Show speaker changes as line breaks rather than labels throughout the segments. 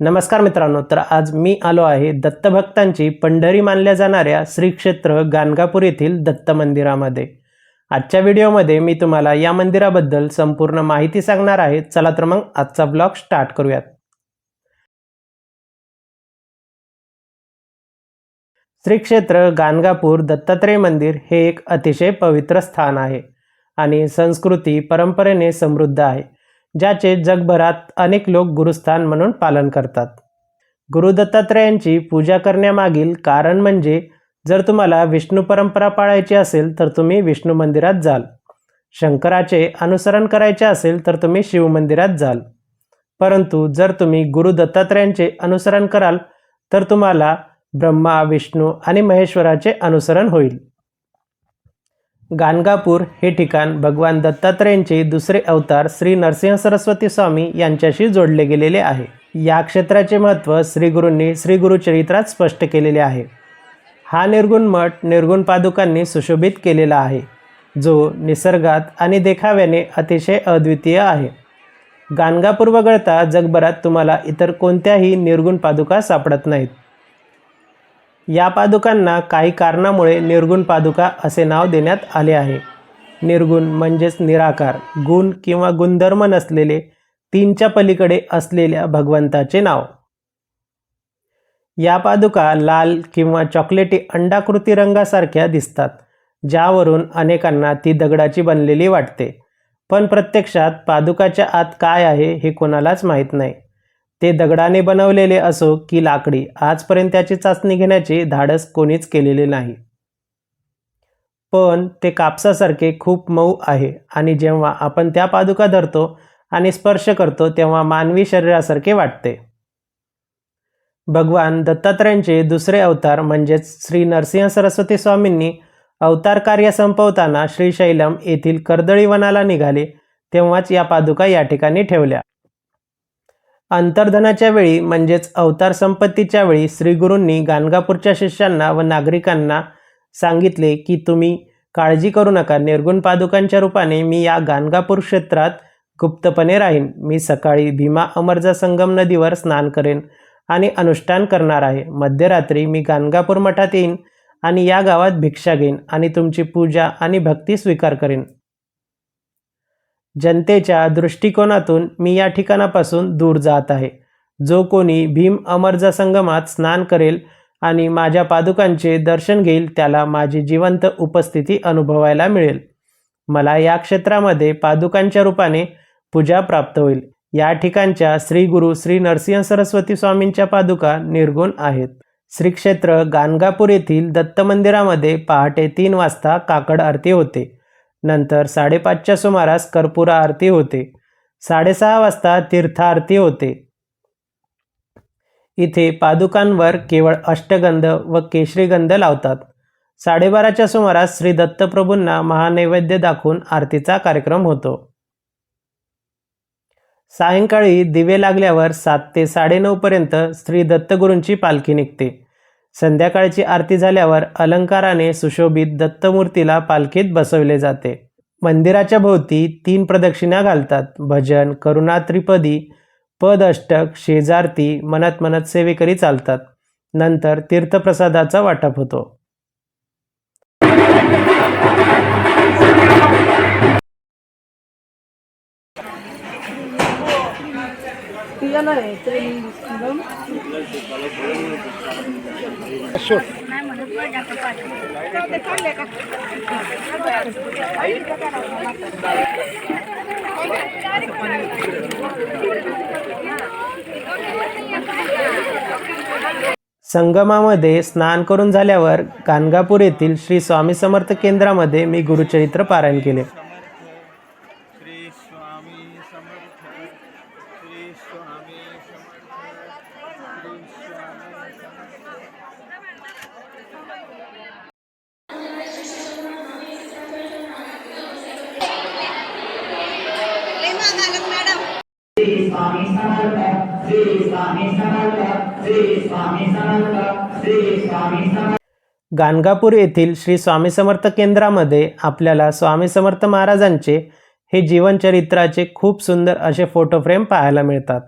नमस्कार मित्रांनो तर आज मी आलो आहे दत्तभक्तांची पंढरी मानल्या जाणाऱ्या श्री क्षेत्र गाणगापूर येथील दत्त मंदिरामध्ये. आजच्या व्हिडिओमध्ये मी तुम्हाला या मंदिराबद्दल संपूर्ण माहिती सांगणार आहे. चला तर मग आजचा ब्लॉग स्टार्ट करूयात. श्री क्षेत्र गाणगापूर दत्तात्रय मंदिर हे एक अतिशय पवित्र स्थान आहे आणि संस्कृती परंपरेने समृद्ध आहे. ज्याचे जगभरात अनेक लोक गुरुस्थान म्हणून पालन करतात. गुरु दत्तात्रयांची पूजा करण्यामागील कारण म्हणजे जर तुम्हाला विष्णू परंपरा पाळायची असेल तर तुम्ही विष्णू मंदिरात जाल. शंकराचे अनुसरण करायचे असेल तर तुम्ही शिव मंदिरात जाल. परंतु जर तुम्ही गुरु दत्तात्रयांचे अनुसरण कराल तर तुम्हाला ब्रह्मा विष्णू आणि महेश्वराचे अनुसरण होईल. गाणगापूर हे ठिकाण भगवान दत्तात्रयांचे दुसरे अवतार श्री नरसिंह सरस्वती स्वामी यांच्याशी जोडले गेलेले आहे. या क्षेत्राचे महत्त्व श्रीगुरूंनी श्रीगुरुचरित्रात स्पष्ट केलेले आहे. हा निर्गुण मठ निर्गुण पादुकांनी सुशोभित केलेला आहे जो निसर्गात आणि देखाव्याने अतिशय अद्वितीय आहे. गाणगापूर वगळता जगभरात तुम्हाला इतर कोणत्याही निर्गुण पादुका सापडत नाहीत. या पादुकांना काही कारणामुळे निर्गुण पादुका असे नाव देण्यात आले आहे. निर्गुण म्हणजेच निराकार गुण किंवा गुणधर्म नसलेले तीनच्या पलीकडे असलेल्या भगवंताचे नाव. या पादुका लाल किंवा चॉकलेटी अंडाकृती रंगासारख्या दिसतात ज्यावरून अनेकांना ती दगडाची बनलेली वाटते. पण प्रत्यक्षात पादुकाच्या आत काय आहे हे कोणालाच माहीत नाही. ते दगडाने बनवलेले असो की लाकडी आजपर्यंत त्याची चाचणी घेण्याचे धाडस कोणीच केलेले नाही. पण ते कापसासारखे खूप मऊ आहे आणि जेव्हा आपण त्या पादुका धरतो आणि स्पर्श करतो तेव्हा मानवी शरीरासारखे वाटते. भगवान दत्तात्रयांचे दुसरे अवतार म्हणजेच श्री नरसिंह सरस्वती स्वामींनी अवतार कार्य संपवताना श्रीशैलम येथील कर्दळी वनाला निघाले तेव्हाच या पादुका या ठिकाणी ठेवल्या. अंतर्धनाच्या वेळी म्हणजेच अवतार संपत्तीच्या वेळी श्रीगुरूंनी गाणगापूरच्या शिष्यांना व नागरिकांना सांगितले की तुम्ही काळजी करू नका. निर्गुण पादुकांच्या रूपाने मी या गाणगापूर क्षेत्रात गुप्तपणे राहीन. मी सकाळी भीमा अमरजा संगम नदीवर स्नान करेन आणि अनुष्ठान करणार आहे. मध्यरात्री मी गाणगापूर मठात येईन आणि या गावात भिक्षा घेईन आणि तुमची पूजा आणि भक्ती स्वीकार करेन. जनतेच्या दृष्टिकोनातून मी या ठिकाणापासून दूर जात आहे. जो कोणी भीम अमरजा संगमात स्नान करेल आणि माझ्या पादुकांचे दर्शन घेईल त्याला माझी जिवंत उपस्थिती अनुभवायला मिळेल. मला या क्षेत्रामध्ये पादुकांच्या रूपाने पूजा प्राप्त होईल. या ठिकाणच्या श्री गुरु श्री नरसिंह सरस्वती स्वामींच्या पादुका निर्गुण आहेत. श्री क्षेत्र गाणगापूर येथील दत्त मंदिरामध्ये पहाटे तीन वाजता काकड आरती होते. नंतर साडेपाचच्या सुमारास कर्पूरा आरती होते. साडेसहा वाजता तीर्थ आरती होते. इथे पादुकांवर केवळ अष्टगंध व केशरीगंध लावतात. साडेबाराच्या सुमारास श्री दत्तप्रभूंना महानैवेद्य दाखवून आरतीचा कार्यक्रम होतो. सायंकाळी दिवे लागल्यावर सात ते साडेनऊपर्यंत श्री दत्तगुरूंची पालखी निघते. संध्याकाळची आरती झाल्यावर अलंकाराने सुशोभित दत्तमूर्तीला पालखीत बसवले जाते. मंदिराच्या भोवती तीन प्रदक्षिणा घालतात. भजन करुणा त्रिपदी पद अष्टक शेजारती मनत मनत सेवेकरी चालतात. नंतर तीर्थप्रसादाचा वाटप होतो. संगमामध्ये स्नान करून झाल्यावर गाणगापूर येथील श्री स्वामी समर्थ केंद्रामध्ये मी गुरुचरित्र पारायण केले
श्री स्वामी समर्थ श्री स्वामी समर्थ श्री स्वामी समर्थ
लय महाग आलं मॅडम
श्री स्वामी समर्थ श्री स्वामी समर्थ श्री स्वामी समर्थ श्री स्वामी समर्थ
गाणगापूर येथील श्री स्वामी समर्थ केंद्रामध्ये आपल्याला स्वामी समर्थ महाराजांचे हे जीवनचरित्राचे खूप सुंदर असे फोटो फ्रेम पाहायला मिळतात.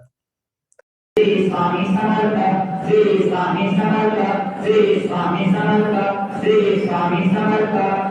श्री स्वामी समर्थ श्री स्वामी समर्थ श्री स्वामी समर्थ श्री स्वामी समर्थ